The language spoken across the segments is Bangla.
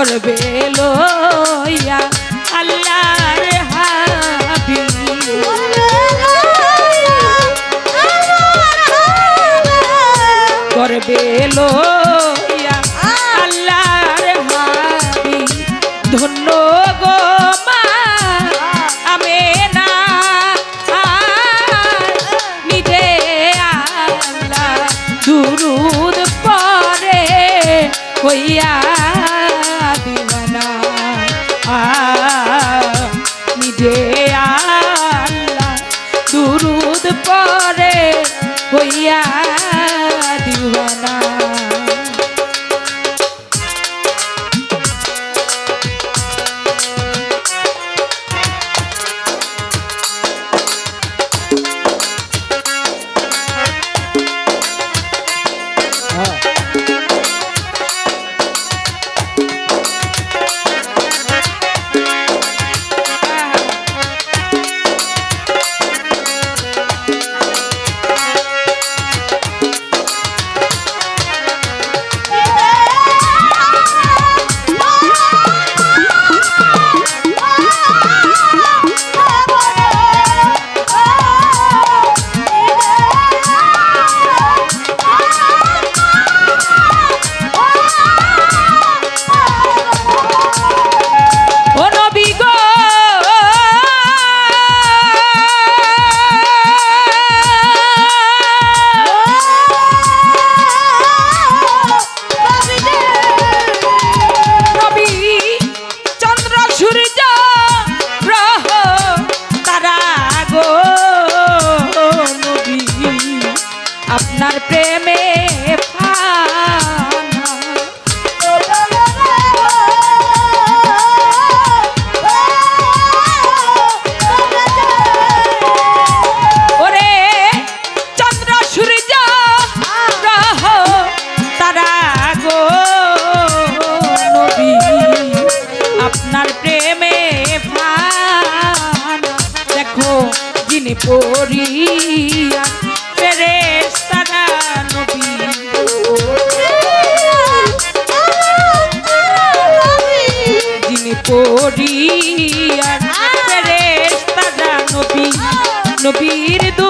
করবে। নিজে আল্লাহ দুরুদ পরে হইয়া আর ফেরেশতা নবী নবীর দু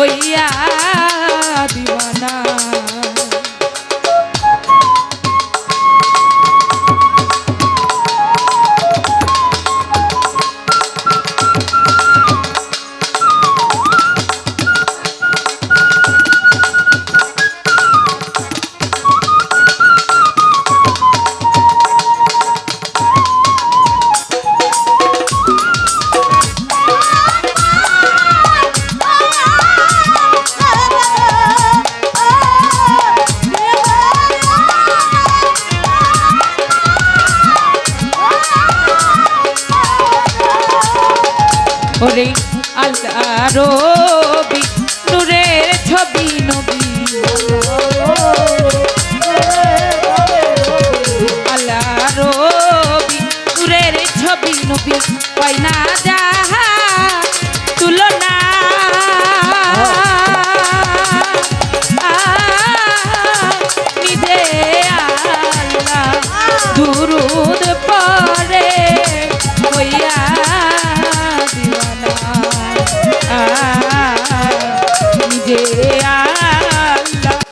হইয়া আল্লাহর